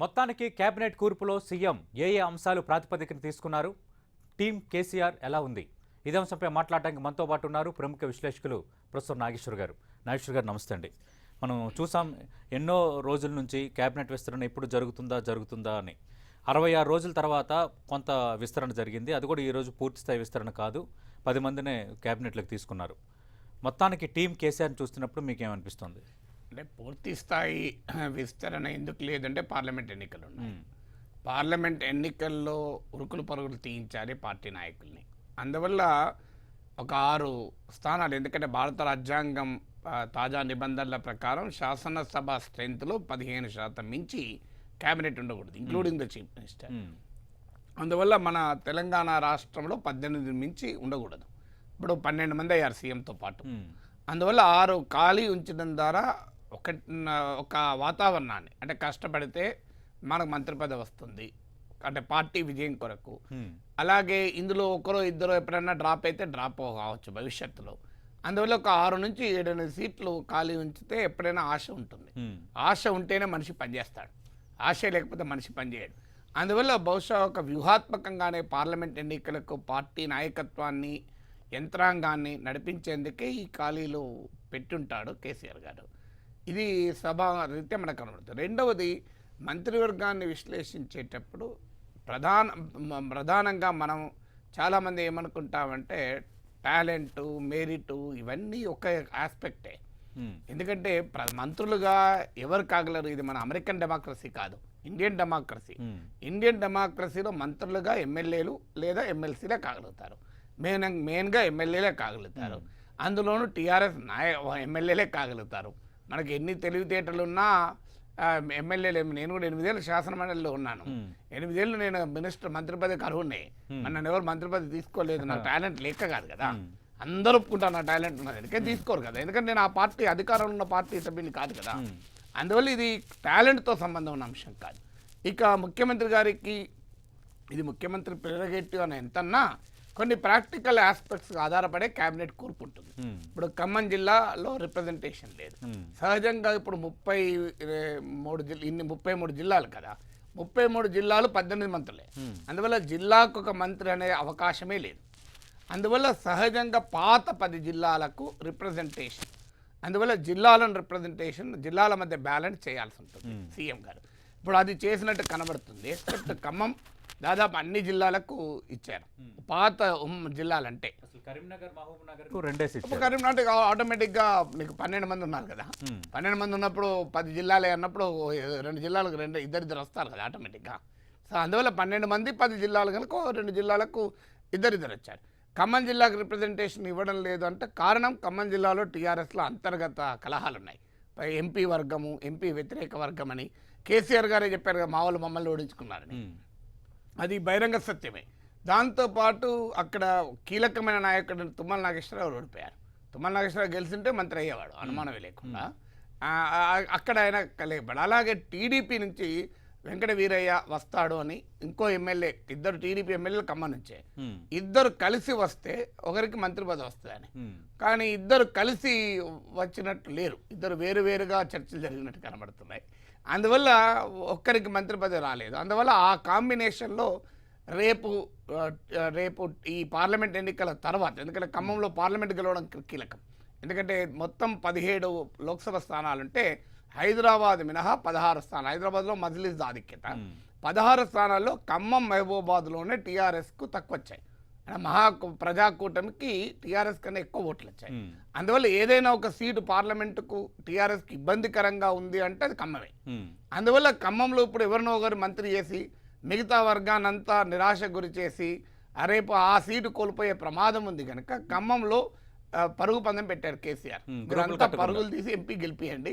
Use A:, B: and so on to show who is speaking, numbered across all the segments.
A: మొత్తానికి కేబినెట్ కూర్పులో సీఎం ఏ ఏ అంశాలు ప్రాతిపదికన తీసుకున్నారు? టీం కేసీఆర్ ఎలా ఉంది? ఇదే అంశంపై మాట్లాడడానికి మనతో పాటు ఉన్నారు ప్రముఖ విశ్లేషకులు ప్రొఫెసర్ నాగేశ్వర్ గారు. నాగేశ్వర్ గారు నమస్తే అండి. మనం చూసాం ఎన్నో రోజుల నుంచి కేబినెట్ విస్తరణ ఎప్పుడు జరుగుతుందా జరుగుతుందా అని. అరవై ఆరు రోజుల తర్వాత కొంత విస్తరణ జరిగింది. అది కూడా ఈరోజు పూర్తిస్థాయి విస్తరణ కాదు. పది మందినే కేబినెట్లకు తీసుకున్నారు. మొత్తానికి టీం కేసీఆర్ని చూస్తున్నప్పుడు మీకేమనిపిస్తుంది
B: అంటే పూర్తి స్థాయి విస్తరణ ఎందుకు లేదంటే పార్లమెంట్ ఎన్నికలు ఉన్నాయి. పార్లమెంట్ ఎన్నికల్లో ఉరుకులు పరుగులు తీయించాలి పార్టీ నాయకుల్ని అందువల్ల ఒక ఆరు స్థానాలు ఎందుకంటే భారత రాజ్యాంగం తాజా నిబంధనల ప్రకారం శాసనసభ స్ట్రెంత్లో పదిహేను శాతం మించి కేబినెట్ ఉండకూడదు ఇంక్లూడింగ్ ద చీఫ్ మినిస్టర్. అందువల్ల మన తెలంగాణ రాష్ట్రంలో పద్దెనిమిది మించి ఉండకూడదు ఇప్పుడు పన్నెండు మంది అయ్యారు సీఎంతో పాటు. అందువల్ల ఆరు ఖాళీ ఉంచడం ద్వారా ఒక ఒక వాతావరణాన్ని అంటే కష్టపడితే మనకు మంత్రి పదవి వస్తుంది. అంటే పార్టీ విజయం కొరకు. అలాగే ఇందులో ఒకరో ఇద్దరు ఎప్పుడైనా డ్రాప్ అయితే డ్రాప్ కావచ్చు భవిష్యత్తులో. అందువల్ల ఒక ఆరు నుంచి ఏడెనిమిది సీట్లు ఖాళీ ఉంచితే ఎప్పుడైనా ఆశ ఉంటుంది. ఆశ ఉంటేనే మనిషి పనిచేస్తాడు. ఆశ లేకపోతే మనిషి పనిచేయడు అందువల్ల బహుశా ఒక వ్యూహాత్మకంగానే పార్లమెంట్ ఎన్నికలకు పార్టీ నాయకత్వాన్ని యంత్రాంగాన్ని నడిపించేందుకే ఈ ఖాళీలు పెట్టుంటాడు కేసీఆర్ గారు. ఇది సభ రీత్యా మనకు కనబడుతుంది. రెండవది మంత్రివర్గాన్ని విశ్లేషించేటప్పుడు ప్రధాన ప్రధానంగా మనం చాలామంది ఏమనుకుంటామంటే టాలెంటు మెరిటు ఇవన్నీ ఒక ఆస్పెక్టే. ఎందుకంటే ప్ర- మంత్రులుగా ఎవరు కాగలరు? ఇది మన అమెరికన్ డెమోక్రసీ కాదు. Indian democracy. ఇండియన్ డెమోక్రసీలో మంత్రులుగా ఎమ్మెల్యేలు లేదా ఎమ్మెల్సీలే కాగలుగుతారు. మెయిన్ మెయిన్గా ఎమ్మెల్యేలే కాగలుగుతారు. అందులోనూ టీఆర్ఎస్ నాయ ఎమ్మెల్యేలే కాగలుగుతారు. మనకి ఎన్ని తెలివితేటలున్నా ఎమ్మెల్యేలు నేను కూడా ఎనిమిదేళ్ళు శాసనమండలిలో ఉన్నాను. ఎనిమిదేళ్ళు నేను మినిస్టర్ మంత్రి పదవికి అర్హున్నే నన్ను ఎవరు మంత్రి పదవి తీసుకోలేదు నా టాలెంట్ లేక కాదు కదా. అందరూ ఒప్పుకుంటారు నా టాలెంట్ ఉన్నది ఎందుకంటే తీసుకోరు కదా. ఎందుకంటే నేను ఆ పార్టీ అధికారంలో ఉన్న పార్టీ సభ్యుని కాదు కదా. అందువల్ల ఇది టాలెంట్తో సంబంధం ఉన్న అంశం కాదు. ఇక ముఖ్యమంత్రి గారికి ఇది ముఖ్యమంత్రి ప్రెరగేటివ్ అని ఎంతన్నా కొన్ని ప్రాక్టికల్ ఆస్పెక్ట్స్ ఆధారపడే క్యాబినెట్ కూర్పుంటుంది.
A: మ్మ్.
B: ఇప్పుడు ఖమ్మం జిల్లాలో రిప్రజెంటేషన్ లేదు. సహజంగా ఇప్పుడు ముప్పై మూడు జిల్లా ఇన్ని ముప్పై మూడు జిల్లాలు కదా ముప్పై మూడు జిల్లాలు పద్దెనిమిది మంత్రులే అందువల్ల జిల్లాకు ఒక మంత్రి అనే అవకాశమే లేదు. అందువల్ల సహజంగా పాత పది జిల్లాలకు రిప్రజెంటేషన్ అందువల్ల జిల్లాలను రిప్రజెంటేషన్ జిల్లాల మధ్య బ్యాలెన్స్ చేయాల్సి ఉంటుంది సీఎం గారు. ఇప్పుడు అది చేసినట్టు కనబడుతుంది. ఎక్సెప్ట్ ఖమ్మం దాదాపు అన్ని జిల్లాలకు ఇచ్చారు. పాత ఉమ్ జిల్లాలంటే.
A: అసలు కరీంనగర్ మహబూబ్ నగర్
B: కరీంనగర్ ఆటోమేటిక్గా నీకు పన్నెండు మంది ఉన్నారు కదా. పన్నెండు మంది ఉన్నప్పుడు పది జిల్లాలే అన్నప్పుడు రెండు జిల్లాలకు రెండు ఇద్దరిద్దరు వస్తారు కదా ఆటోమేటిక్గా. సో అందువల్ల పన్నెండు మంది పది జిల్లాలు కనుక రెండు జిల్లాలకు ఇద్దరిద్దరు వచ్చారు. ఖమ్మం జిల్లాకు రిప్రజెంటేషన్ ఇవ్వడం లేదు అంటే కారణం ఖమ్మం జిల్లాలో టీఆర్ఎస్లో అంతర్గత కలహాలు ఉన్నాయి పై ఎంపీ వర్గము ఎంపీ వ్యతిరేక వర్గం అని కేసీఆర్ గారే చెప్పారు కదా మా వాళ్ళు మమ్మల్ని ఓడించుకున్నారని. అది బహిరంగ సత్యమే. దాంతోపాటు అక్కడ కీలకమైన నాయకుడు తుమ్మల నాగేశ్వరరావు ఓడిపోయారు తుమ్మల నాగేశ్వరరావు గెలిచింటే మంత్రి అయ్యేవాడు అనుమానమే లేకుండా. అక్కడ ఆయన కలేపడు అలాగే టీడీపీ నుంచి వెంకట వీరయ్య వస్తాడు అని ఇంకో ఎమ్మెల్యే ఇద్దరు టీడీపీ ఎమ్మెల్యేలు ఖమ్మం నుంచే. ఇద్దరు కలిసి వస్తే ఒకరికి మంత్రి పదవి వస్తుందని. కానీ ఇద్దరు కలిసి వచ్చినట్టు లేరు. ఇద్దరు వేరు వేరుగా చర్చలు జరిగినట్టు కనబడుతున్నాయి. అందువల్ల ఒక్కరికి మంత్రి పదవి రాలేదు. అందువల్ల ఆ కాంబినేషన్లో రేపు రేపు ఈ పార్లమెంట్ ఎన్నికల తర్వాత ఎందుకంటే ఖమ్మంలో పార్లమెంట్ గెలవడం కీలకం. ఎందుకంటే మొత్తం పదిహేడు లోక్సభ స్థానాలుంటే హైదరాబాద్ మినహా పదహారు స్థానాలు. హైదరాబాద్లో మజ్లిస్ ఆధిక్యత. పదహారు స్థానాల్లో ఖమ్మం మహబూబాద్లోనే టీఆర్ఎస్కు తక్కువ వచ్చాయి మహా ప్రజాకూటమికి టీఆర్ఎస్ కన్నా ఎక్కువ ఓట్లు వచ్చాయి. అందువల్ల ఏదైనా ఒక సీటు పార్లమెంటుకు టీఆర్ఎస్కి ఇబ్బందికరంగా ఉంది అంటే అది ఖమ్మమే
A: మ్మ్.
B: అందువల్ల ఖమ్మంలో ఇప్పుడు ఎవరినో ఒకరు మంత్రి చేసి మిగతా వర్గాన్నంతా నిరాశ గురి చేసి ఆ రేపు ఆ సీటు కోల్పోయే ప్రమాదం ఉంది కనుక ఖమ్మంలో పరుగు పందెం పెట్టారు కేసీఆర్. మీరంతా. పరుగులు తీసి ఎంపీ గెలిపియండి.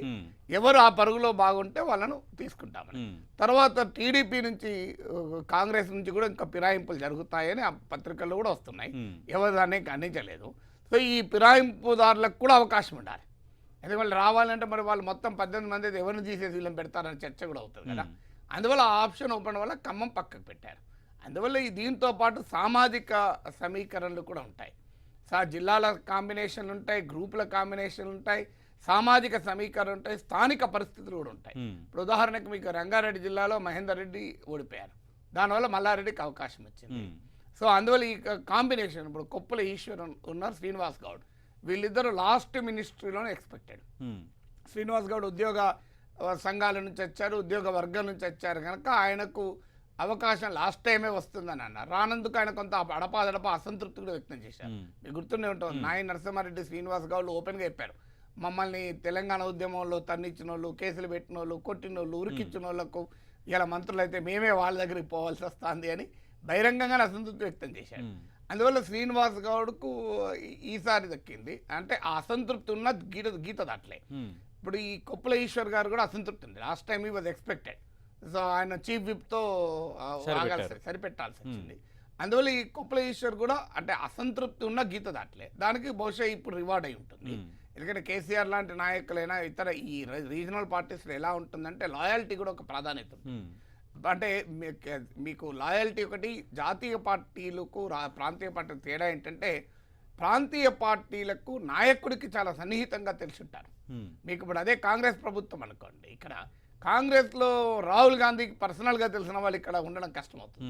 B: ఎవరు ఆ పరుగులో బాగుంటే వాళ్ళను తీసుకుంటామని. తర్వాత టీడీపీ నుంచి కాంగ్రెస్ నుంచి కూడా ఇంకా ఫిరాయింపులు జరుగుతాయని ఆ పత్రికల్లో కూడా వస్తున్నాయి. ఎవరు దాన్ని ఖండించలేదు సో ఈ ఫిరాయింపుదారులకు కూడా అవకాశం ఉండాలి ఎందుకంటే రావాలంటే మరి వాళ్ళు మొత్తం పద్దెనిమిది మంది ఎవరిని తీసేసి వీళ్ళని పెడతారని చర్చ కూడా అవుతుంది కదా అందువల్ల ఆ ఆప్షన్ ఓపెన్ వల్ల ఖమ్మం పక్కకు పెట్టారు అందువల్ల ఈ దీంతో పాటు సామాజిక సమీకరణలు కూడా ఉంటాయి సా జిల్లాల కాంబినేషన్లు ఉంటాయి గ్రూపుల కాంబినేషన్లు ఉంటాయి సామాజిక సమీకరణ ఉంటాయి స్థానిక పరిస్థితులు కూడా ఉంటాయి. ఇప్పుడు ఉదాహరణకు మీకు రంగారెడ్డి జిల్లాలో మహేందర్ రెడ్డి ఓడిపోయారు. దానివల్ల మల్లారెడ్డికి అవకాశం వచ్చింది. సో అందువల్ల ఈ కాంబినేషన్ ఇప్పుడు కొప్పుల ఈశ్వరన్ ఉన్నారు శ్రీనివాస్ గౌడ్. వీళ్ళిద్దరు లాస్ట్ మినిస్ట్రీలోనే ఎక్స్పెక్టెడ్ శ్రీనివాస్ గౌడ్ ఉద్యోగ సంఘాల నుంచి వచ్చారు ఉద్యోగ వర్గం నుంచి వచ్చారు కనుక ఆయనకు అవకాశం లాస్ట్ టైమే వస్తుందని అన్నారు. రానందుకు ఆయన కొంత అడపాదడప అసంతృప్తి కూడా వ్యక్తం చేశారు. మీకు గుర్తుండే ఉంటుంది నాయ నరసింహారెడ్డి శ్రీనివాస్ గౌడ్ ఓపెన్గా చెప్పారు. మమ్మల్ని తెలంగాణ ఉద్యమంలో తన్నిచ్చిన వాళ్ళు కేసులు పెట్టిన వాళ్ళు కొట్టిన వాళ్ళు ఉరికిచ్చిన వాళ్ళకు ఇలా మంత్రులు అయితే మేమే వాళ్ళ దగ్గరికి పోవాల్సి వస్తుంది అని బహిరంగంగానే అసంతృప్తి వ్యక్తం చేశారు.
A: ఉమ్,
B: అందువల్ల శ్రీనివాస్ గౌడ్కు ఈసారి దక్కింది. అంటే ఆ అసంతృప్తి ఉన్న గీత గీత దాట్లే. ఇప్పుడు ఈ కొప్పుల ఈశ్వర్ గారు కూడా అసంతృప్తి ఉంది. Last time he was expected. So ఆయన చీఫ్ విప్తో. సరిపెట్టాల్సి వచ్చింది అందువల్ల ఈ కొప్పుల ఈశ్వర్ కూడా అంటే అసంతృప్తి ఉన్న గీత దాట్లే. దానికి బహుశా ఇప్పుడు రివార్డ్ అయి ఉంటుంది. ఎందుకంటే కేసీఆర్ లాంటి నాయకులైనా ఇతర ఈ రీజనల్ పార్టీస్లో ఎలా ఉంటుందంటే లాయల్టీ కూడా ఒక ప్రాధాన్యత ఉంది అంటే మీకు లాయల్టీ ఒకటి జాతీయ పార్టీలకు రా ప్రాంతీయ పార్టీలకు తేడా ఏంటంటే ప్రాంతీయ పార్టీలకు నాయకుడికి చాలా సన్నిహితంగా తెలిసి ఉంటారు మీకు ఇప్పుడు అదే కాంగ్రెస్ ప్రభుత్వం అనుకోండి. ఇక్కడ కాంగ్రెస్లో రాహుల్ గాంధీకి పర్సనల్గా తెలిసిన వాళ్ళు ఇక్కడ ఉండడం కష్టమవుతుంది.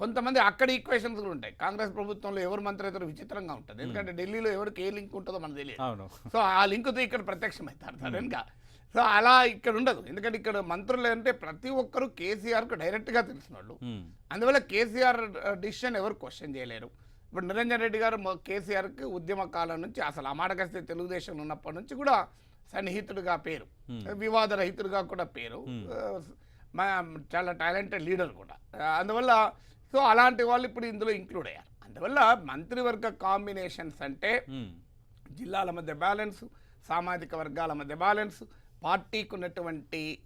B: కొంతమంది అక్కడ ఈక్వేషన్స్ కూడా ఉంటాయి. కాంగ్రెస్ ప్రభుత్వంలో ఎవరు మంత్రి అవుతారో విచిత్రంగా ఉంటుంది. ఎందుకంటే ఢిల్లీలో ఎవరికి ఏ లింక్ ఉంటుందో మనకు తెలియదు. సో ఆ లింకుతో ఇక్కడ ప్రత్యక్షమవుతారు సడన్గా. సో అలా ఇక్కడ ఉండదు. ఎందుకంటే ఇక్కడ మంత్రులు అంటే ప్రతి ఒక్కరు కేసీఆర్కు డైరెక్ట్గా తెలిసిన వాళ్ళు. అందువల్ల కేసీఆర్ డిసిషన్ ఎవరు క్వశ్చన్ చేయలేరు. ఇప్పుడు నిరంజన్ రెడ్డి గారు కేసీఆర్కి ఉద్యమ కాలం నుంచి అసలు అమాటకస్తే తెలుగుదేశం ఉన్నప్పటి నుంచి కూడా సన్నిహితుడిగా పేరు.
A: Hmm.
B: వివాద రహితుడిగా కూడా పేరు. చాలా టాలెంటెడ్ లీడర్ కూడా. అందువల్ల సో అలాంటి వాళ్ళు ఇప్పుడు ఇందులో ఇంక్లూడ్ అయ్యారు. అందువల్ల మంత్రివర్గ కాంబినేషన్స్ అంటే జిల్లాల మధ్య బ్యాలెన్స్ సామాజిక వర్గాల మధ్య బ్యాలెన్స్ పార్టీకి ఉన్నటువంటి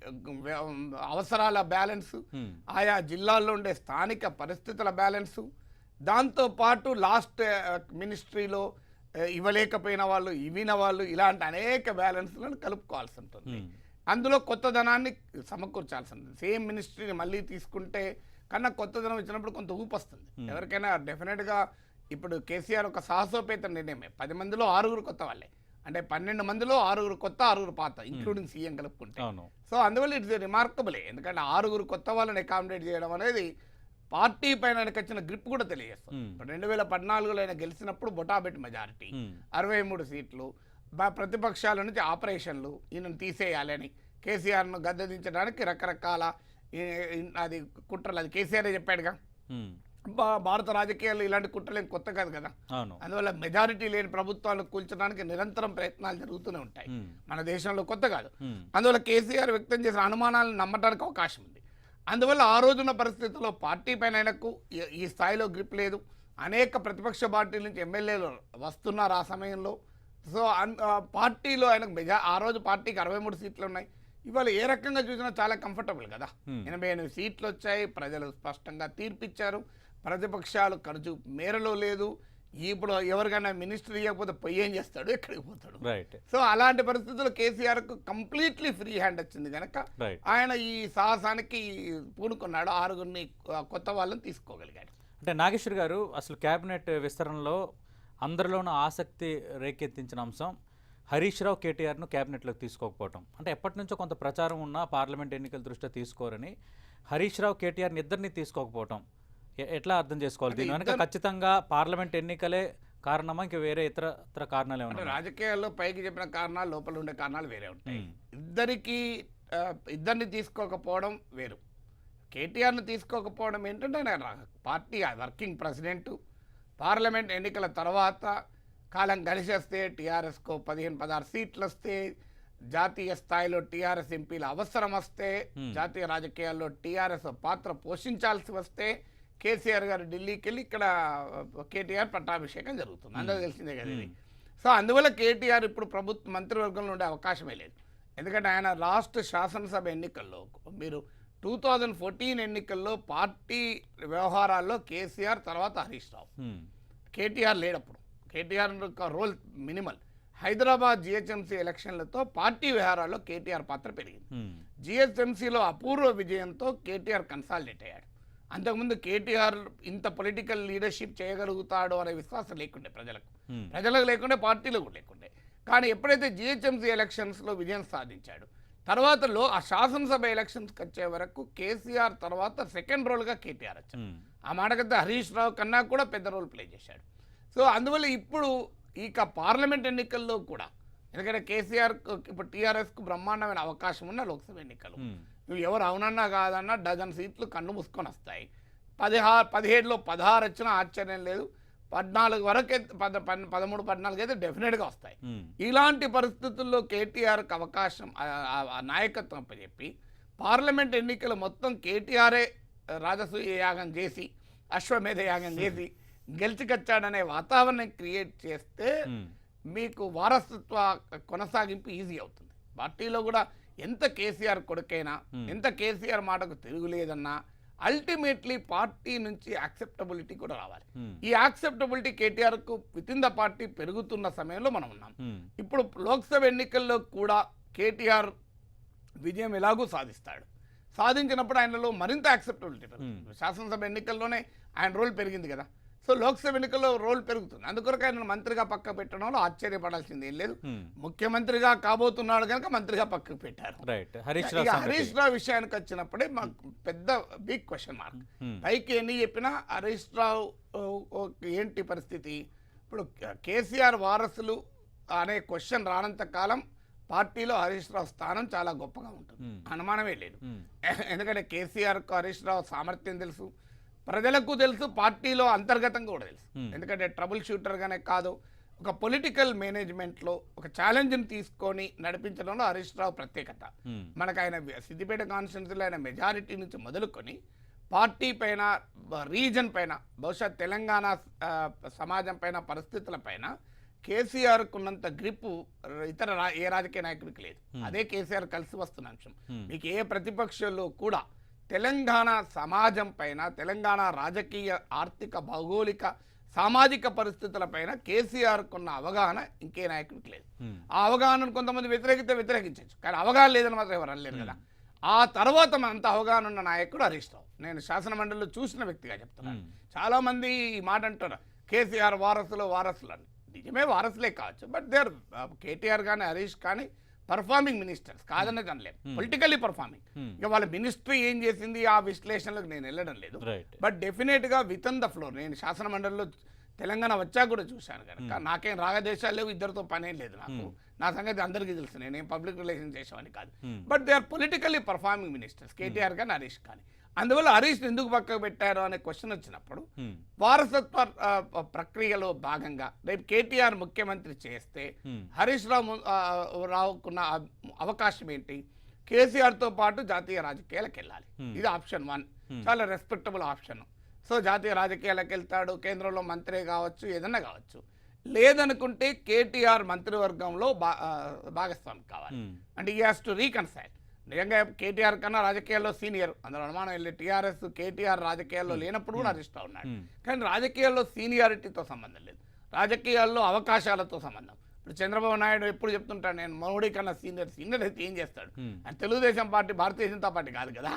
B: అవసరాల బ్యాలెన్స్ ఆయా జిల్లాల్లో ఉండే స్థానిక పరిస్థితుల బ్యాలెన్సు దాంతోపాటు లాస్ట్ మినిస్ట్రీలో ఇవ్వలేకపోయిన వాళ్ళు ఇవిన వాళ్ళు ఇలాంటి అనేక బ్యాలెన్స్లను కలుపుకోవాల్సి ఉంటుంది. అందులో కొత్తదనాన్ని సమకూర్చాల్సి ఉంటుంది సేమ్ మినిస్ట్రీని మళ్ళీ తీసుకుంటే కన్నా కొత్తదనం ఇచ్చినప్పుడు కొంత ఊపు వస్తుంది. ఎవరికైనా డెఫినెట్గా ఇప్పుడు కేసీఆర్ ఒక సాహసోపేత నిర్ణయమే. పది మందిలో ఆరుగురు కొత్త వాళ్ళే. అంటే పన్నెండు మందిలో ఆరుగురు కొత్త ఆరుగురు పాత ఇంక్లూడింగ్ సీఎం కలుపుకుంటే. సో అందువల్ల ఇట్స్ రిమార్కబులే. ఎందుకంటే ఆరుగురు కొత్త వాళ్ళని అకామిడేట్ చేయడం అనేది పార్టీ పైన ఆయనకు వచ్చిన గ్రిప్ కూడా తెలియజేస్తుంది. ఇప్పుడు రెండు వేల పద్నాలుగులో ఆయన గెలిచినప్పుడు బొటాబెట్ మెజారిటీ అరవై మూడు సీట్లు ప్రతిపక్షాల నుంచి ఆపరేషన్లు ఈయనను తీసేయాలని కేసీఆర్ను గద్దెదించడానికి రకరకాల అది కుట్రలు అది కేసీఆర్ చెప్పాడుగా. భారత రాజకీయాల్లో ఇలాంటి కుట్రలు ఏం కొత్త కాదు కదా. అందువల్ల మెజారిటీ లేని ప్రభుత్వాలు కూల్చడానికి నిరంతరం ప్రయత్నాలు జరుగుతూనే ఉంటాయి. మన దేశంలో కొత్త కాదు. అందువల్ల కేసీఆర్ వ్యక్తం చేసిన అనుమానాలను నమ్మడానికి అవకాశం ఉంది. అందువల్ల ఆ రోజున్న పరిస్థితుల్లో పార్టీ పైన ఆయనకు ఈ- స్థాయిలో గ్రిప్ లేదు. అనేక ప్రతిపక్ష పార్టీల నుంచి ఎమ్మెల్యేలు వస్తున్నారు ఆ సమయంలో. సో పార్టీలో ఆయనకు మెజా ఆ రోజు పార్టీకి అరవై మూడు సీట్లు ఉన్నాయి. ఇవాళ ఏ రకంగా చూసినా చాలా కంఫర్టబుల్ కదా. ఎనభై ఎనిమిది సీట్లు వచ్చాయి. ప్రజలు స్పష్టంగా తీర్పిచ్చారు. ప్రతిపక్షాలు ఖర్చు మేరలో లేదు. ఇప్పుడు ఎవరికైనా మినిస్టర్ ఇవ్వకపోతే పొయ్యి ఏం చేస్తాడు? ఎక్కడికి పోతాడు?
A: రైట్
B: సో అలాంటి పరిస్థితుల్లో కేసీఆర్కు కంప్లీట్లీ ఫ్రీ హ్యాండ్ వచ్చింది కనుక ఆయన ఈ సాహసానికి పూనుకున్నాడు ఆరుగురిని కొత్త వాళ్ళని తీసుకోగలిగాడు.
A: అంటే నాగేశ్వర్ గారు అసలు కేబినెట్ విస్తరణలో అందరిలోనూ ఆసక్తి రేకెత్తించిన అంశం హరీష్ రావు కేటీఆర్ను కేబినెట్లోకి తీసుకోకపోవటం. అంటే ఎప్పటి నుంచో కొంత ప్రచారం ఉన్నా పార్లమెంట్ ఎన్నికల దృష్ట్యా తీసుకోరని హరీష్ రావు కేటీఆర్ని ఇద్దరిని తీసుకోకపోవటం. ఎట్లా అర్థం చేసుకోవాలి? దీని వెనక ఖచ్చితంగా పార్లమెంట్ ఎన్నికలే కారణమా? ఇంకా వేరే ఇతర ఇతర కారణాలు ఏమన్నా
B: రాజకీయాల్లో పైకి చెప్పిన కారణాలు లోపల ఉండే కారణాలు వేరే ఉంటాయి. ఇద్దరికి ఇద్దరిని తీసుకోకపోవడం వేరు. కేటీఆర్ని తీసుకోకపోవడం ఏంటంటే ఆయన పార్టీ వర్కింగ్ ప్రెసిడెంట్. పార్లమెంట్ ఎన్నికల తర్వాత కాలం కలిసి వస్తే టీఆర్ఎస్కు పదిహేను పదహారు సీట్లు వస్తే జాతీయ స్థాయిలో టీఆర్ఎస్ ఎంపీల అవసరం వస్తే. జాతీయ రాజకీయాల్లో టీఆర్ఎస్ పాత్ర పోషించాల్సి వస్తే కేసీఆర్ గారు ఢిల్లీకి వెళ్ళి ఇక్కడ కేటీఆర్ పట్టాభిషేకం జరుగుతుంది. అందరూ తెలిసిందే కదా ఇది. సో అందువల్ల కేటీఆర్ ఇప్పుడు ప్రభుత్వ మంత్రివర్గంలో ఉండే అవకాశమే లేదు. ఎందుకంటే ఆయన లాస్ట్ శాసనసభ ఎన్నికల్లో మీరు టూ థౌజండ్ ఫోర్టీన్ ఎన్నికల్లో పార్టీ వ్యవహారాల్లో కేసీఆర్ తర్వాత హరీష్ రావు. కేటీఆర్ లేడప్పుడు. కేటీఆర్ యొక్క రోల్ మినిమల్. హైదరాబాద్ జిహెచ్ఎంసీ ఎలక్షన్లతో పార్టీ వ్యవహారాల్లో కేటీఆర్ పాత్ర పెరిగింది. జిహెచ్ఎంసీలో అపూర్వ విజయంతో కేటీఆర్ కన్సాలిడేట్ అయ్యాడు. అంతకుముందు కేటీఆర్ ఇంత పొలిటికల్ లీడర్షిప్ చేయగలుగుతాడు అనే విశ్వాసం లేకుండే ప్రజలకు. ప్రజలకు లేకుండే పార్టీలకు కూడా లేకుండే. కానీ ఎప్పుడైతే జిహెచ్ఎంసీ ఎలక్షన్స్లో విజయం సాధించాడు తర్వాత లో ఆ శాసనసభ ఎలక్షన్స్కి వచ్చే వరకు కేసీఆర్ తర్వాత సెకండ్ రోల్గా కేటీఆర్ వచ్చాడు. ఆ మాటకైతే హరీష్ రావు కన్నా కూడా పెద్ద రోల్ ప్లే చేశాడు. సో అందువల్ల ఇప్పుడు ఇక పార్లమెంట్ ఎన్నికల్లో కూడా ఎందుకంటే కేసీఆర్ ఇప్పుడు టీఆర్ఎస్కు బ్రహ్మాండమైన అవకాశం ఉన్న లోక్సభ ఎన్నికలు. నువ్వు ఎవరు అవునన్నా కాదన్నా డజన్ సీట్లు కన్ను మూసుకొని వస్తాయి. పదిహారు పదిహేడులో పదహారు వచ్చినా ఆశ్చర్యం లేదు. పద్నాలుగు వరకు పద పదమూడు పద్నాలుగు అయితే డెఫినెట్గా వస్తాయి. ఇలాంటి పరిస్థితుల్లో కేటీఆర్కి అవకాశం నాయకత్వం చెప్పి పార్లమెంట్ ఎన్నికలు మొత్తం కేటీఆరే రాజసూయ యాగం చేసి అశ్వమేధ యాగం చేసి గెలిచికొచ్చాడనే వాతావరణం క్రియేట్ చేస్తే మీకు వారసత్వ కొనసాగింపు ఈజీ అవుతుంది. పార్టీలో కూడా ఎంత కేసీఆర్ కొడుకైనా. ఎంత కేసీఆర్ మాటకు తిరుగులేదన్నా అల్టిమేట్లీ పార్టీ నుంచి యాక్సెప్టబిలిటీ కూడా రావాలి. ఈ యాక్సెప్టబిలిటీ కేటీఆర్కు విత్ ఇన్ ద పార్టీ పెరుగుతున్న సమయంలో మనం ఉన్నాం. ఇప్పుడు లోక్సభ ఎన్నికల్లో కూడా కేటీఆర్ విజయం ఎలాగూ సాధిస్తాడు. సాధించినప్పుడు ఆయనలో మరింత యాక్సెప్టబిలిటీ శాసనసభ ఎన్నికల్లోనే ఆయన రోల్ పెరిగింది కదా. సో లోక్సభ ఎన్నికల్లో రోల్ పెరుగుతుంది. అందుకొరకు ఆయన మంత్రిగా పక్క పెట్టడంలో ఆశ్చర్యపడాల్సింది ఏం లేదు ముఖ్యమంత్రిగా కాబోతున్నాడు కనుక మంత్రిగా పక్కకు పెట్టారు.
A: హరీష్ రావు
B: విషయానికి వచ్చినప్పుడే మాకు పెద్ద బిగ్ క్వశ్చన్ మార్క్ పైకి ఎన్ని చెప్పినా హరీష్ రావు ఏంటి పరిస్థితి? ఇప్పుడు కేసీఆర్ వారసులు అనే క్వశ్చన్ రానంత కాలం పార్టీలో హరీష్ రావు స్థానం చాలా గొప్పగా ఉంటుంది. అనుమానమే లేదు. ఎందుకంటే కేసీఆర్కు హరీష్ రావు సామర్థ్యం తెలుసు. ప్రజలకు తెలుసు పార్టీలో అంతర్గతంగా కూడా తెలుసు. ఎందుకంటే ట్రబుల్ షూటర్గానే కాదు ఒక పొలిటికల్ మేనేజ్మెంట్లో ఒక ఛాలెంజ్ని తీసుకొని నడిపించడంలో హరీష్ రావు ప్రత్యేకత. మనకు ఆయన సిద్దిపేట కాన్స్టిట్యున్సీలో ఆయన మెజారిటీ నుంచి మొదలుకొని పార్టీ పైన రీజన్ పైన బహుశా తెలంగాణ సమాజం పైన పరిస్థితుల పైన కేసీఆర్కు ఉన్నంత గ్రిప్ ఇతర ఏ రాజకీయ నాయకుడికి లేదు. అదే కేసీఆర్ కలిసి వస్తున్న అంశం. మీకు ఏ ప్రతిపక్షంలో కూడా తెలంగాణ సమాజం పైన తెలంగాణ రాజకీయ ఆర్థిక భౌగోళిక సామాజిక పరిస్థితుల పైన కేసీఆర్కు ఉన్న అవగాహన ఇంకే నాయకుడికి లేదు. ఆ అవగాహనను కొంతమంది వ్యతిరేకితే వ్యతిరేకించవచ్చు. కానీ అవగాహన లేదని మాత్రం ఎవరు అనలేరు కదా. ఆ తర్వాత మనంత అవగాహన ఉన్న నాయకుడు హరీష్ రావు. నేను శాసన మండలిలో చూసిన వ్యక్తిగా చెప్తున్నాను
A: Hmm.
B: చాలా మంది ఈ మాట అంటారు. కేసీఆర్ వారసులు వారసులు అని. నిజమే వారసులే కావచ్చు. బట్ దే ఆర్ కేటీఆర్ కానీ హరీష్ కానీ పర్ఫార్మింగ్ మినిస్టర్స్ కాదనేది అనలేదు పొలిటికల్లీ పర్ఫార్మింగ్
A: Hmm.
B: ఇక వాళ్ళ మినిస్ట్రీ ఏం చేసింది? ఆ విశ్లేషణలకు నేను వెళ్ళడం లేదు. బట్ డెఫినెట్గా విత్ ద ఫ్లోర్ నేను శాసన మండలిలో తెలంగాణ వచ్చాక కూడా చూశాను కనుక. నాకేం రాగదేశాలు లేవు ఇద్దరితో పనేం లేదు నాకు. నా సంగతి అందరికీ తెలుసు. నేనేం పబ్లిక్ రిలేషన్ చేసేవాడిని కాదు.
A: Hmm.
B: But they are politically performing ministers KTR కానీ హరీష్ కానీ. అందువల్ల హరీష్ ఎందుకు పక్కకు పెట్టారు అనే క్వశ్చన్ వచ్చినప్పుడు వారసత్వ ప్రక్రియలో భాగంగా రేపు కేటీఆర్ ముఖ్యమంత్రి చేస్తే హరీష్ రావు రావుకున్న అవ- అవకాశం ఏంటి? కేసీఆర్తో పాటు జాతీయ రాజకీయాలకు వెళ్ళాలి. ఇది ఆప్షన్ వన్. చాలా రెస్పెక్టబుల్ ఆప్షన్. సో జాతీయ రాజకీయాలకు వెళ్తాడు కేంద్రంలో మంత్రి కావచ్చు ఏదన్నా కావచ్చు. లేదనుకుంటే కేటీఆర్ మంత్రివర్గంలో భాగస్వామి కావాలి. అంటే ఈ హాస్ టు రీకన్సైల్ నిజంగా కేటీఆర్ కన్నా రాజకీయాల్లో సీనియర్. అందులో అనుమానం వెళ్ళి టీఆర్ఎస్ కేటీఆర్ రాజకీయాల్లో లేనప్పుడు కూడా అరెస్ట్ ఉన్నాడు.
A: Hmm.
B: కానీ రాజకీయాల్లో సీనియారిటీతో సంబంధం లేదు. రాజకీయాల్లో అవకాశాలతో సంబంధం. ఇప్పుడు చంద్రబాబు నాయుడు ఎప్పుడు చెప్తుంటాడు నేను మోడీ కన్నా సీనియర్ సీనియర్ అయితే ఏం చేస్తాడు?
A: Hmm.
B: అని తెలుగుదేశం పార్టీ భారతీయ జనతా పార్టీ కాదు కదా.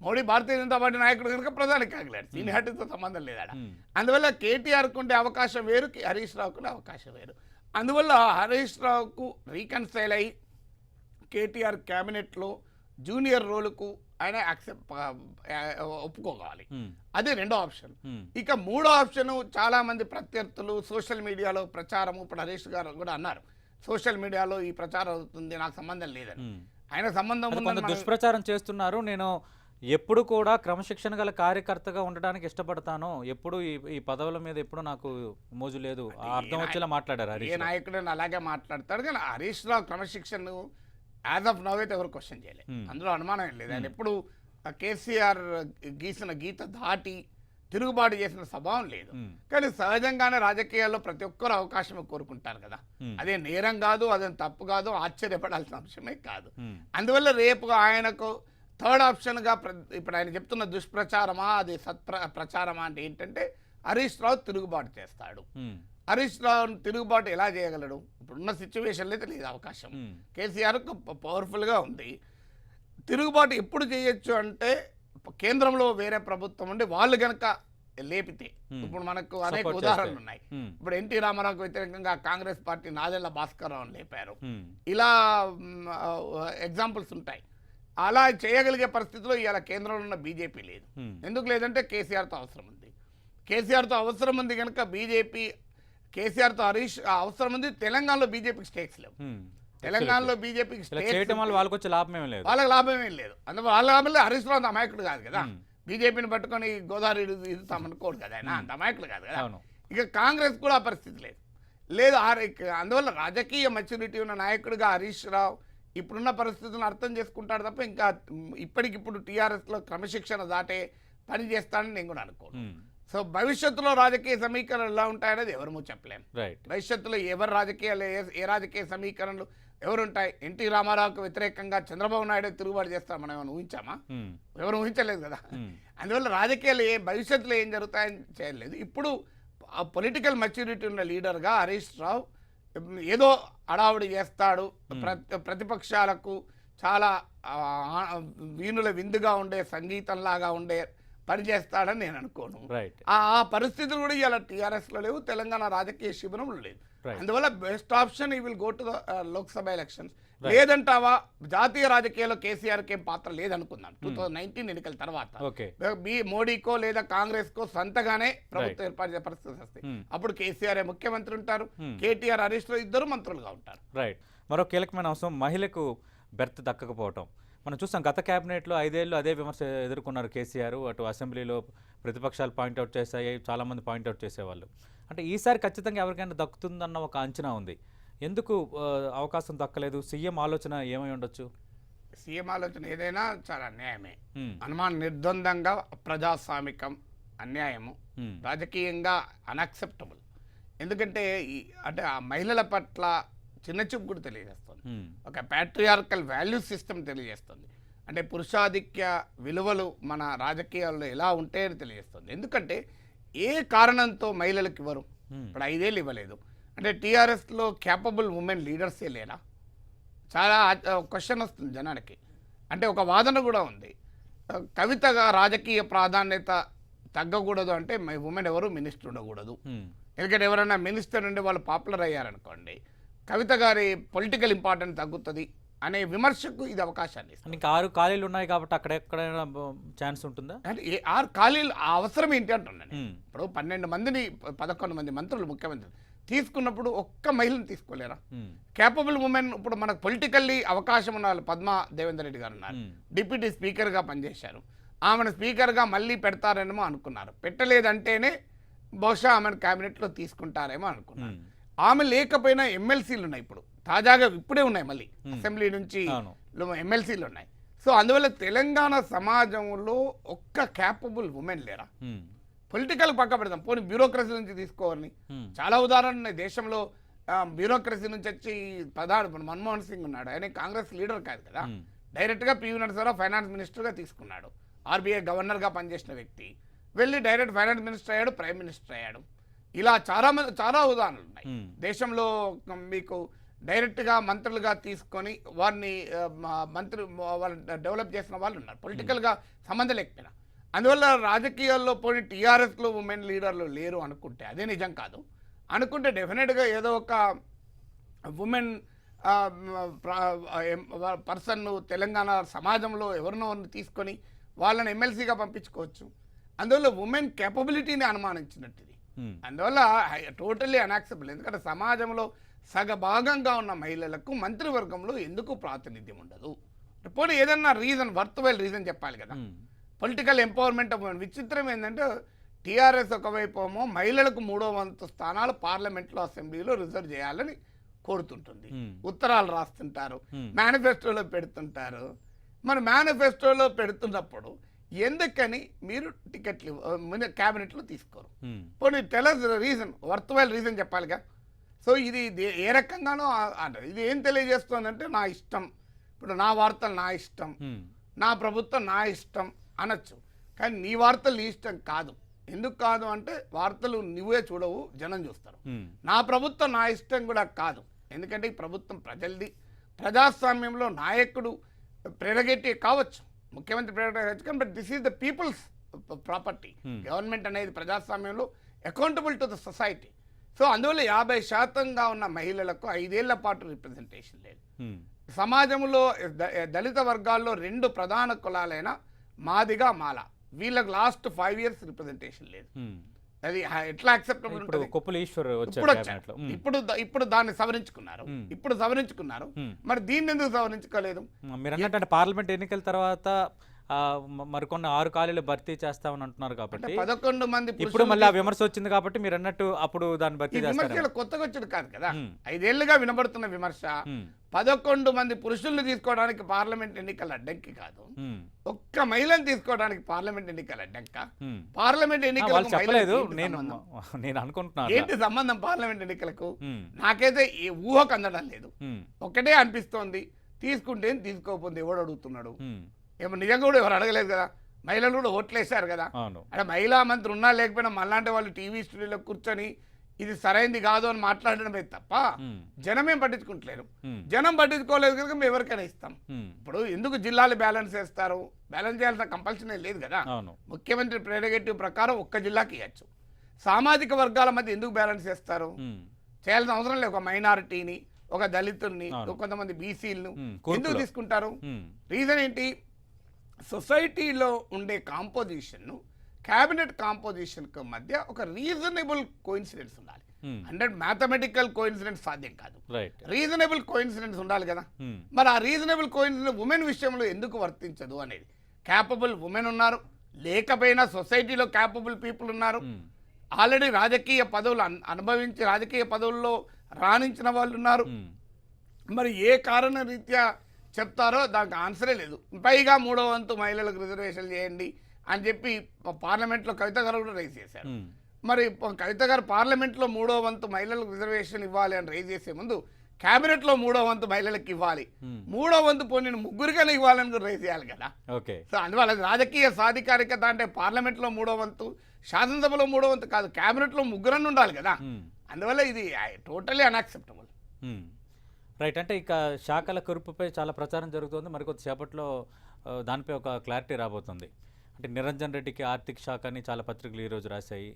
B: మోడీ భారతీయ జనతా పార్టీ నాయకుడు కనుక ప్రధానికి కాగలేడు. సీనియారిటీతో సంబంధం లేదాడ?
A: Hmm.
B: అందువల్ల కేటీఆర్కు ఉండే అవకాశం వేరు హరీష్ రావుకు ఉండే అవకాశం వేరు. అందువల్ల హరీష్ రావుకు రీకన్సైల్ అయ్యి కేటీఆర్ క్యాబినెట్లో జూనియర్ రోలుకు ఆయన యాక్సెప్ట్ ఒప్పుకోవాలి. అదే రెండో ఆప్షన్. ఇక మూడో ఆప్షన్ చాలా మంది ప్రత్యర్థులు సోషల్ మీడియాలో ప్రచారం ఇప్పుడు హరీష్ గారు కూడా అన్నారు. సోషల్ మీడియాలో ఈ ప్రచారం అవుతుంది నాకు సంబంధం లేదని. ఆయన సంబంధం
A: దుష్ప్రచారం చేస్తున్నారు. నేను ఎప్పుడు కూడా క్రమశిక్షణ గల కార్యకర్తగా ఉండడానికి ఇష్టపడతాను ఎప్పుడు ఈ ఈ పదవుల మీద ఎప్పుడు నాకు మోజు లేదు. అర్థం వచ్చేలా మాట్లాడారు
B: ఏ. నాయకుడు అలాగే మాట్లాడతాడు. కానీ హరీష్ రావు క్రమశిక్షణ యాజ్ ఆఫ్ నవ్ అయితే ఎవరు క్వశ్చన్ చేయలేదు
A: Hmm.
B: అందులో అనుమానం ఏం లేదు. ఆయన ఎప్పుడు ఆ కేసీఆర్ గీసిన గీత దాటి తిరుగుబాటు చేసిన స్వభావం లేదు.
A: ఉమ్,
B: కానీ సహజంగానే రాజకీయాల్లో ప్రతి ఒక్కరు అవకాశం కోరుకుంటారు కదా.
A: Hmm.
B: అదే నేరం కాదు అదే తప్పు కాదు ఆశ్చర్యపడాల్సిన అంశమే కాదు. అందువల్ల రేపు ఆయనకు థర్డ్ ఆప్షన్గా ప్ర ఇప్పుడు ఆయన చెప్తున్న దుష్ప్రచారమా అది సత్ప్ర ప్రచారమా అంటే ఏంటంటే హరీష్ రావు తిరుగుబాటు చేస్తాడు. హరీష్ రావు తిరుగుబాటు ఎలా చేయగలడు? ఇప్పుడున్న సిచ్యువేషన్లో అయితే లేదు అవకాశం. కేసీఆర్ పవర్ఫుల్గా ఉంది. తిరుగుబాటు ఎప్పుడు చేయొచ్చు అంటే కేంద్రంలో వేరే ప్రభుత్వం ఉండి వాళ్ళు కనుక లేపితే. ఇప్పుడు మనకు అనేక ఉదాహరణలు. ఉన్నాయి. ఇప్పుడు ఎన్టీ రామారావుకు వ్యతిరేకంగా కాంగ్రెస్ పార్టీ నాదెళ్ళ భాస్కర్ రావుని లేపారు. ఇలా ఎగ్జాంపుల్స్ ఉంటాయి. అలా చేయగలిగే పరిస్థితిలో ఇవాళ కేంద్రంలో ఉన్న బీజేపీ లేదు. ఎందుకు లేదంటే కేసీఆర్తో అవసరం ఉంది. కేసీఆర్తో అవసరం ఉంది కనుక బీజేపీ కేసీఆర్తో హరీష్ అవసరం ఉంది. తెలంగాణలో బీజేపీకి స్టేక్స్ లేవు. తెలంగాణలో బీజేపీకి
A: చేయటం వల్ల వాళ్ళకి వచ్చే లాభం ఏమీ లేదు.
B: వాళ్ళకి లాభం ఏం లేదు. అందువల్ల వాళ్ళ లాభం లేదు. హరీష్ రావు అమాయకుడు కాదు కదా. బీజేపీని పట్టుకొని గోదావరి ఇదుతామనుకోడు కదా ఆయన. అంత అమాయకుడు కాదు కదా. ఇక కాంగ్రెస్ కూడా ఆ పరిస్థితి లేదు. లేదు అందువల్ల రాజకీయ మెచ్యూరిటీ ఉన్న నాయకుడిగా హరీష్ రావు ఇప్పుడున్న పరిస్థితులను అర్థం చేసుకుంటాడు తప్ప ఇంకా ఇప్పటికిప్పుడు టీఆర్ఎస్లో క్రమశిక్షణ దాటే పని చేస్తాడని నేను కూడా అనుకోను. సో భవిష్యత్తులో రాజకీయ సమీకరణలు ఎలా ఉంటాయనేది ఎవరము చెప్పలేం.
A: రైట్
B: భవిష్యత్తులో ఎవరు రాజకీయాలు ఏ- రాజకీయ సమీకరణలు ఎవరుంటాయి? ఎన్టీ రామారావుకు వ్యతిరేకంగా చంద్రబాబు నాయుడు తిరుగుబాటు చేస్తాం మనం ఏమైనా ఊహించామా? ఎవరు ఊహించలేదు కదా. అందువల్ల రాజకీయాలు ఏ భవిష్యత్తులో ఏం జరుగుతాయని చేయలేదు. ఇప్పుడు ఆ పొలిటికల్ మెచ్యూరిటీ ఉన్న లీడర్గా హరీష్ రావు ఏదో అడావుడి చేస్తాడు. ప్రతి ప్రతిపక్షాలకు చాలా వీణుల విందుగా ఉండే సంగీతంలాగా ఉండే పని చేస్తాడని నేను అనుకోను. ఆ పరిస్థితులు కూడా ఇలా టీఆర్ఎస్లో లేవు తెలంగాణ రాజకీయ శిబిరంలో లేదు. అందువల్ల best option he will go to the Lok Sabha elections లేదంటావా? జాతీయ రాజకీయాల్లో కేసీఆర్కి ఏం పాత్ర లేదనుకుందాం. టూ థౌజండ్ నైన్టీన్ ఎన్నికల తర్వాత బి మోడీకో లేదా కాంగ్రెస్ కో సొంతగానే ప్రభుత్వం ఏర్పాటు చేసే పరిస్థితి వస్తాయి
A: Hmm.
B: అప్పుడు కేసీఆర్ ముఖ్యమంత్రి ఉంటారు?
A: Hmm.
B: కేటీఆర్ హరీష్ ఇద్దరు మంత్రులుగా ఉంటారు.
A: రైట్ మరో కీలకమైన అంశం మహిళకు బెర్త్ దక్కకపోవటం. మనం చూసాం గత క్యాబినెట్లో ఐదేళ్ళు అదే విమర్శ ఎదుర్కొన్నారు కేసీఆర్. అటు అసెంబ్లీలో ప్రతిపక్షాలు పాయింట్అవుట్ చేశాయి చాలామంది పాయింట్అవుట్ చేసేవాళ్ళు. అంటే ఈసారి ఖచ్చితంగా ఎవరికైనా దక్కుతుందన్న ఒక అంచనా ఉంది. ఎందుకు అవకాశం దక్కలేదు? సీఎం ఆలోచన ఏమై ఉండొచ్చు?
B: సీఎం ఆలోచన ఏదైనా చాలా అన్యాయమే అనుమానం నిర్ద్వందంగా ప్రజాస్వామికం అన్యాయము రాజకీయంగా అన్యాక్సెప్టబుల్ ఎందుకంటే అంటే ఆ మహిళల పట్ల చిన్న చూపు కూడా తెలియజేస్తుంది. ఒక ప్యాట్రియార్కల్ వాల్యూ సిస్టమ్ తెలియజేస్తుంది. అంటే పురుషాధిక్య విలువలు మన రాజకీయాల్లో ఎలా ఉంటాయని తెలియజేస్తుంది. ఎందుకంటే ఏ కారణంతో మహిళలకు ఇవ్వరు? ఇప్పుడు ఐదేళ్ళు ఇవ్వలేదు. అంటే టీఆర్ఎస్లో క్యాపబుల్ ఉమెన్ లీడర్సే లేరా? చాలా క్వశ్చన్ వస్తుంది జనానికి. అంటే ఒక వాదన కూడా ఉంది. కవితగా రాజకీయ ప్రాధాన్యత తగ్గకూడదు అంటే ఉమెన్ ఎవరు? మినిస్టర్ ఉండకూడదు. ఎందుకంటే ఎవరైనా మినిస్టర్ నుండి వాళ్ళు పాపులర్ అయ్యారనుకోండి కవిత గారి పొలిటికల్ ఇంపార్టెన్స్ తగ్గుతుంది అనే విమర్శకు ఇది అవకాశాన్ని ఇస్తుంది.
A: ఇంకా ఆరు ఖాళీలు ఉన్నాయి కాబట్టి అక్కడ ఎక్కడైనా ఛాన్స్ ఉంటుందా?
B: అంటే ఏ- ఆరు ఖాళీలు ఆ అవసరం ఏంటి అంటున్నాను ఇప్పుడు పన్నెండు మందిని పదకొండు మంది మంత్రులు ముఖ్యమంత్రి తీసుకున్నప్పుడు ఒక్క మహిళను తీసుకోలేరా? కేపబుల్ ఉమెన్ ఇప్పుడు మనకు పొలిటికల్లీ అవకాశం ఉన్న వాళ్ళు పద్మా దేవేందర్ రెడ్డి గారు ఉన్నారు. డిప్యూటీ స్పీకర్గా పనిచేశారు. ఆమెను స్పీకర్గా మళ్ళీ పెడతారేమో అనుకున్నారు. పెట్టలేదంటేనే బహుశా ఆమెను క్యాబినెట్లో తీసుకుంటారేమో అనుకున్నారు. ఆమె లేకపోయినా ఎమ్మెల్సీలు ఉన్నాయి ఇప్పుడు. తాజాగా ఇప్పుడే ఉన్నాయి మళ్ళీ. అసెంబ్లీ నుంచి ఎమ్మెల్సీలు ఉన్నాయి. సో అందువల్ల తెలంగాణ సమాజంలో ఒక్క క్యాపబుల్ ఉమెన్ లేరా? పొలిటికల్ పక్క పెడదాం. పోనీ బ్యూరోక్రసీ నుంచి తీసుకోవాలని. చాలా ఉదాహరణలు ఉన్నాయి. దేశంలో బ్యూరోక్రసీ నుంచి వచ్చి ప్రధాని మన్మోహన్ సింగ్ ఉన్నాడు. ఆయన కాంగ్రెస్ లీడర్ కాదు కదా. డైరెక్ట్గా పివి నరసరావు ఫైనాన్స్ మినిస్టర్గా తీసుకున్నాడు. ఆర్బీఐ గవర్నర్గా పనిచేసిన వ్యక్తి. వెళ్ళి డైరెక్ట్ ఫైనాన్స్ మినిస్టర్ అయ్యాడు ప్రైమ్ మినిస్టర్ అయ్యాడు. ఇలా చాలా మంది చాలా ఉదాహరణలు ఉన్నాయి. దేశంలో మీకు డైరెక్ట్గా మంత్రులుగా తీసుకొని వారిని మంత్రి వాళ్ళు డెవలప్ చేసిన వాళ్ళు ఉన్నారు. పొలిటికల్గా సంబంధం లేకపోయినా. అందువల్ల రాజకీయాల్లో పోనీ టీఆర్ఎస్లో ఉమెన్ లీడర్లు లేరు అనుకుంటే అదే నిజం కాదు. అనుకుంటే డెఫినెట్గా ఏదో ఒక ఉమెన్ పర్సన్ తెలంగాణ సమాజంలో ఎవరినో తీసుకొని వాళ్ళని ఎమ్మెల్సీగా పంపించుకోవచ్చు. అందువల్ల ఉమెన్ కేపబిలిటీని అనుమానించినట్టు అందువల్ల టోటల్లీ అనాక్సెప్టబుల్ ఎందుకంటే సమాజంలో సగభాగంగా ఉన్న మహిళలకు మంత్రివర్గంలో ఎందుకు ప్రాతినిధ్యం ఉండదు? పోనీ ఏదన్నా రీజన్ వర్త్వైల్ రీజన్ చెప్పాలి కదా. పొలిటికల్ ఎంపవర్మెంట్ ఆఫ్ ఉమెన్ విచిత్రం ఏంటంటే టీఆర్ఎస్ ఒకవైపు ఏమో మహిళలకు మూడో వంతు స్థానాలు పార్లమెంట్లో అసెంబ్లీలో రిజర్వ్ చేయాలని కోరుతుంటుంది.
A: ఉమ్,
B: ఉత్తరాలు రాస్తుంటారు. మేనిఫెస్టోలో పెడుతుంటారు. మన మేనిఫెస్టోలో పెడుతున్నప్పుడు ఎందుకని మీరు టికెట్లు క్యాబినెట్లో తీసుకోరు. పోనీ tell us reason worthwhile reason చెప్పాలిగా. So ఇది ఏ రకంగానో అంటారు ఇది ఏం తెలియజేస్తుందంటే నా ఇష్టం. ఇప్పుడు నా వార్తలు నా ఇష్టం. నా ప్రభుత్వం నా ఇష్టం అనొచ్చు. కానీ నీ వార్తలు నీ ఇష్టం కాదు. ఎందుకు కాదు అంటే వార్తలు నువ్వే చూడవు జనం చూస్తారు. నా ప్రభుత్వం నా ఇష్టం కూడా కాదు. ఎందుకంటే ఈ ప్రభుత్వం ప్రజలది. ప్రజాస్వామ్యంలో నాయకుడు ప్రెరగేటివ్ కావచ్చు. ముఖ్యమంత్రి కానీ but this is the people's property
A: Hmm.
B: Government అనేది ప్రజాస్వామ్యంలో accountable to the society so అందువల్ల యాభై శాతంగా ఉన్న మహిళలకు ఐదేళ్ళ పాటు రిప్రజెంటేషన్ లేదు.
A: ఉమ్,
B: సమాజంలో దళిత వర్గాల్లో రెండు ప్రధాన కులాలైన మాదిగా మాల. వీళ్ళకి లాస్ట్ ఫైవ్ ఇయర్స్ రిప్రజెంటేషన్ లేదు.
A: ఉమ్.
B: అది ఎట్లా అక్సెప్టబుల్
A: ఇప్పుడు
B: ఉంటుంది?
A: కొప్పుల ఈశ్వర్ వచ్చారు
B: ఇప్పుడు ఇప్పుడు ఇప్పుడు దాన్ని సవరించుకున్నారు. ఇప్పుడు సవరించుకున్నారు. మరి దీన్ని ఎందుకు సవరించుకోలేదు?
A: మీరు అన్నట్టు పార్లమెంట్ ఎన్నికల తర్వాత మరికొన్ని ఆరు ఖాళీలు భర్తీ చేస్తామని అంటున్నారు
B: అంటే
A: కాబట్టి
B: పదకొండు మంది
A: ఇప్పుడు మళ్ళీ ఆ విమర్శ వచ్చింది కాబట్టి మీరు అన్నట్టు అప్పుడు దాన్ని భర్తీ చేస్తారు
B: విమర్శలు కొత్తగా వచ్చేది కాదు కదా. ఐదేళ్ళుగా వినబడుతున్న విమర్శ పదకొండు మంది పురుషుల్ని తీసుకోవడానికి పార్లమెంట్ ఎన్నికల అడ్డంకి కాదు. ఒక్క మహిళను తీసుకోవడానికి పార్లమెంట్ ఎన్నికల అడ్డంక? పార్లమెంట్
A: చెప్పలేదు.
B: ఏంటి
A: నేను? నేను అనుకుంటున్నాను.
B: ఏంటి సంబంధం పార్లమెంట్ ఎన్నికలకు? నాకైతే ఈ ఊహకు అందడం లేదు. ఒకటే అనిపిస్తోంది. తీసుకుంటే తీసుకోకపోతే ఎవడు అడుగుతున్నాడు? ఏమో నిజంగా కూడా ఎవరు అడగలేదు కదా? మహిళలు కూడా ఓట్లేశారు కదా? అంటే మహిళా మంత్రి ఉన్నా లేకపోయినా మళ్ళాంటి వాళ్ళు టీవీ స్టూడియోలో కూర్చొని ఇది సరైంది కాదు అని మాట్లాడడమే తప్ప
A: ఉమ్,
B: జనమేం పట్టించుకుంటలేరు. జనం పట్టించుకోలేదు కనుక మేము ఎవరికైనా ఇస్తాం. ఇప్పుడు ఎందుకు జిల్లాలు బ్యాలెన్స్ చేస్తారు? బ్యాలెన్స్ చేయాల్సిన కంపల్సరీ లేదు కదా? ముఖ్యమంత్రి ప్రెరగేటివ్ ప్రకారం ఒక్క జిల్లాకి ఇవ్వచ్చు. సామాజిక వర్గాల మధ్య ఎందుకు బ్యాలెన్స్ చేస్తారు? చేయాల్సిన అవసరం లేదు. ఒక మైనారిటీని ఒక దళితుల్ని. కొంతమంది బీసీలను ఎందుకు. తీసుకుంటారు? రీజన్ ఏంటి? సొసైటీలో ఉండే కాంపోజిషన్ను క్యాబినెట్ కాంపోజిషన్కు మధ్య ఒక రీజనబుల్ కోయిన్సిడెన్స్ ఉండాలి. అంటే మ్యాథమెటికల్ కోయిన్సిడెన్స్ సాధ్యం కాదు. రీజనబుల్ కోయిన్సిడెన్స్ ఉండాలి కదా. మరి ఆ రీజనబుల్ కోయిన్సిడెన్స్ ఉమెన్ విషయంలో ఎందుకు వర్తించదు అనేది. క్యాపబుల్ ఉమెన్ ఉన్నారు లేకపోయినా సొసైటీలో క్యాపబుల్ పీపుల్ ఉన్నారు. ఆల్రెడీ రాజకీయ పదవులు అన్- అనుభవించి రాజకీయ పదవుల్లో రాణించిన వాళ్ళు ఉన్నారు. మరి ఏ కారణ రీత్యా చెప్తారో దానికి ఆన్సరే లేదు. పైగా మూడో వంతు మహిళలకు రిజర్వేషన్ చేయండి అని చెప్పి పార్లమెంట్లో కవిత గారు కూడా రైజ్ చేశారు. మరి కవిత గారు పార్లమెంట్లో మూడో వంతు మహిళలకు రిజర్వేషన్ ఇవ్వాలి అని రైజ్ చేసే ముందు క్యాబినెట్లో మూడో వంతు మహిళలకు ఇవ్వాలి. మూడో వంతు పోనీ ముగ్గురికైనా ఇవ్వాలని కూడా రైజ్ చేయాలి కదా.
A: ఓకే.
B: సో అందువల్ల అది రాజకీయ సాధికారికత అంటే పార్లమెంట్లో మూడో వంతు శాసనసభలో మూడో వంతు కాదు క్యాబినెట్లో ముగ్గురని ఉండాలి కదా. అందువల్ల ఇది టోటలీ అన్యాక్సెప్టబుల్.
A: రైట్ అంటే ఇక శాఖల కురుపుపై చాలా ప్రచారం జరుగుతుంది. మరికొద్ది సేపట్లో దానిపై ఒక క్లారిటీ రాబోతుంది. అంటే నిరంజన్ రెడ్డికి ఆర్థిక శాఖ అని చాలా పత్రికలు ఈరోజు రాశాయి.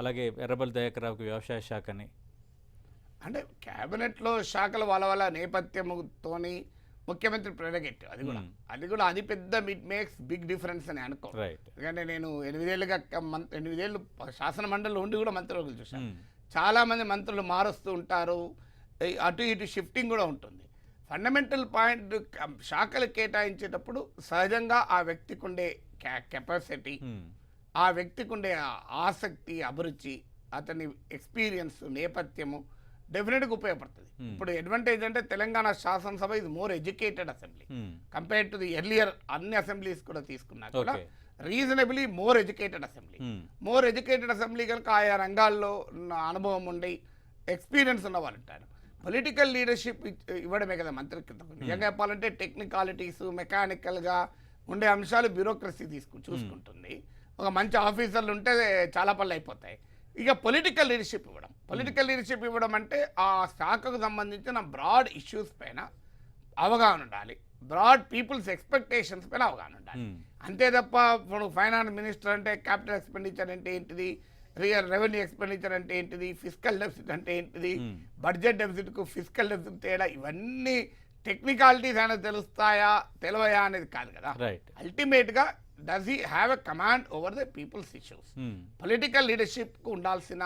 A: అలాగే ఎర్రబల్ దయాకర్ రావుకి వ్యవసాయ శాఖ అని.
B: అంటే క్యాబినెట్లో శాఖల వాళ్ళ వాళ్ళ నేపథ్యంతోని ముఖ్యమంత్రి ప్రెరగేటివ్ అది కూడా. అది కూడా అది పెద్ద ఇట్ మేక్స్ బిగ్ డిఫరెన్స్ అని అనుకో.
A: రైట్.
B: ఎందుకంటే నేను ఎనిమిదేళ్ళుగా ఎనిమిదేళ్ళు శాసన మండలిలో ఉండి కూడా మంత్రులు చూశాను.
A: ఉమ్,
B: చాలా మంది మంత్రులు మారుస్తూ ఉంటారు. అటు ఇటు షిఫ్టింగ్ కూడా ఉంటుంది. ఫండమెంటల్ పాయింట్ శాఖలు కేటాయించేటప్పుడు సహజంగా ఆ వ్యక్తికి ఉండే కెపాసిటీ ఆ వ్యక్తికి ఉండే ఆసక్తి అభిరుచి అతని ఎక్స్పీరియన్స్ నేపథ్యము డెఫినెట్గా ఉపయోగపడుతుంది. ఇప్పుడు అడ్వాంటేజ్ అంటే తెలంగాణ శాసనసభ ఇది more educated assembly compare to the earlier అన్ని అసెంబ్లీస్ కూడా తీసుకున్నా కూడా
A: okay.
B: Reasonably more educated assembly more educated assembly కనుక ఆయా రంగాల్లో ఉన్న అనుభవం ఉండి ఎక్స్పీరియన్స్ ఉన్న వాళ్ళు ఉంటారు. పొలిటికల్ లీడర్షిప్ ఇవ్వడమే కదా మంత్రిత్వం. నిజంగా చెప్పాలంటే టెక్నికాలిటీస్ మెకానికల్గా ఉండే అంశాలు బ్యూరోక్రసీ తీసుకు చూసుకుంటుంది. ఒక మంచి ఆఫీసర్లు ఉంటే చాలా పనులు అయిపోతాయి. ఇక పొలిటికల్ లీడర్షిప్ ఇవ్వడం. పొలిటికల్ లీడర్షిప్ ఇవ్వడం అంటే ఆ శాఖకు సంబంధించిన బ్రాడ్ ఇష్యూస్ పైన అవగాహన ఉండాలి. బ్రాడ్ పీపుల్స్ ఎక్స్పెక్టేషన్స్ పైన అవగాహన ఉండాలి. అంతే తప్ప ఇప్పుడు ఫైనాన్స్ మినిస్టర్ అంటే క్యాపిటల్ ఎక్స్పెండిచర్ అంటే ఏంటిది? రియల్ రెవెన్యూ ఎక్స్పెండిచర్ అంటే ఏంటిది? ఫిజికల్ డెఫిసిట్ అంటే ఏంటిది. బడ్జెట్ డెఫిసిట్కు ఫిజికల్ డెఫిసిట్ తేడా? ఇవన్నీ టెక్నికాలిటీస్ అయినా తెలుస్తాయా? తెలివయా అనేది కాదు కదా.
A: రైట్
B: అల్టిమేట్గా does he have a command over the people's issues political లీడర్షిప్కు ఉండాల్సిన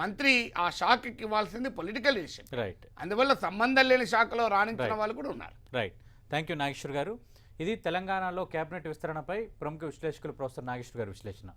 B: మంత్రి ఆ శాఖకి ఇవ్వాల్సింది పొలిటికల్ లీడర్షిప్
A: రైట్
B: అందువల్ల సంబంధం లేని శాఖలో రాణించిన. వాళ్ళు కూడా ఉన్నారు.
A: రైట్ థ్యాంక్ యూ నాగేశ్వర్ గారు. ఇది తెలంగాణలో కేబినెట్ విస్తరణపై ప్రముఖ విశ్లేషకులు ప్రొఫెసర్ నాగేశ్వర్ గారి విశ్లేషణ.